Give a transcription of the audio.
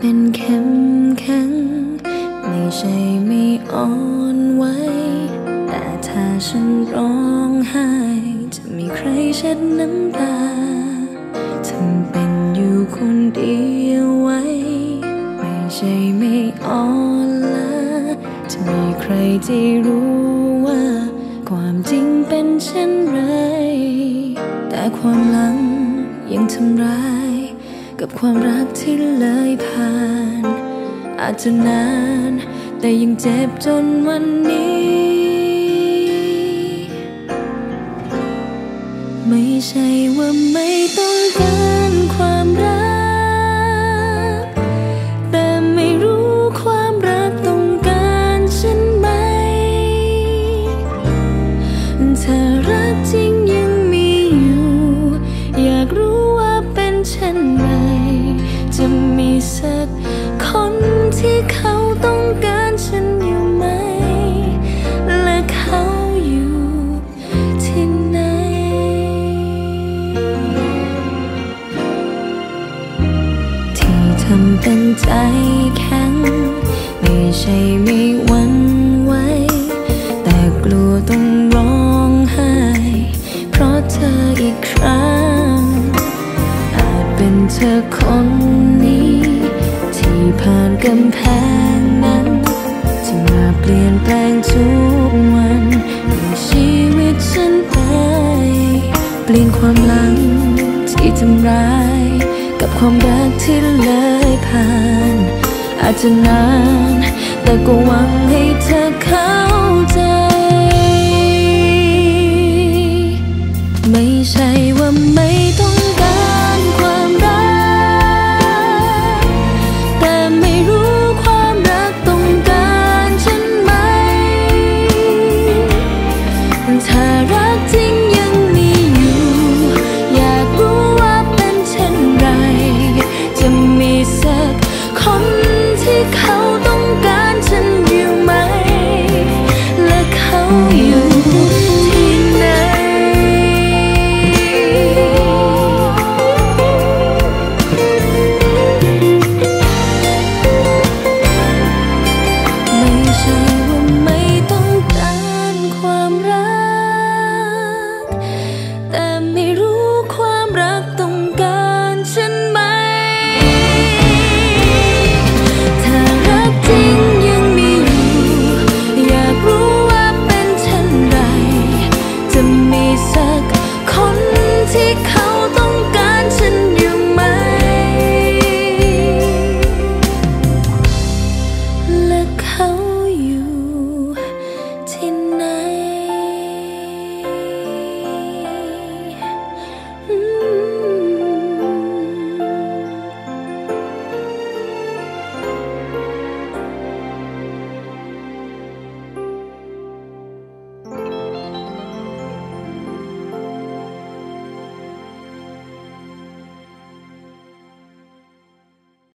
เป็นเข้มแข็ง ไม่ใช่ไม่อ่อนไหว แต่ถ้าฉันร้องไห้ จะมีใครเช็ดน้ำตาทำเป็นอยู่คนเดียวไว้ ไม่ใช่ไม่อ่อนล้าจะมีใครที่รู้ว่า ความจริงเป็นเช่นไร แต่ความหลังยังทำร้าย กับความรักที่เลยผ่าน อาจจะนาน แต่ยังเจ็บจนวันนี้ ไม่ใช่ว่าไม่ต้องการความรักแต่ไม่รู้ความรักต้องการฉันไหมถ้ารัก จะมีสักคนที่เขาต้องการฉันอยู่ไหม และเขาอยู่ที่ไหน ที่ทำเป็นใจแข็ง ไม่ใช่ไม่หวันไหว แต่กลัวต้องร้องไห้ เพราะเธออีกครั้ง อาจเป็นเธอคน ผ่านกำแพงนั้นที่มาเปลี่ยนแปลงทุกวันในชีวิตฉันไปเปลี่ยนความหลังที่ทำร้าย กับความรักที่เลยผ่าน อาจจะนานแต่ก็หวังให้เธอ เ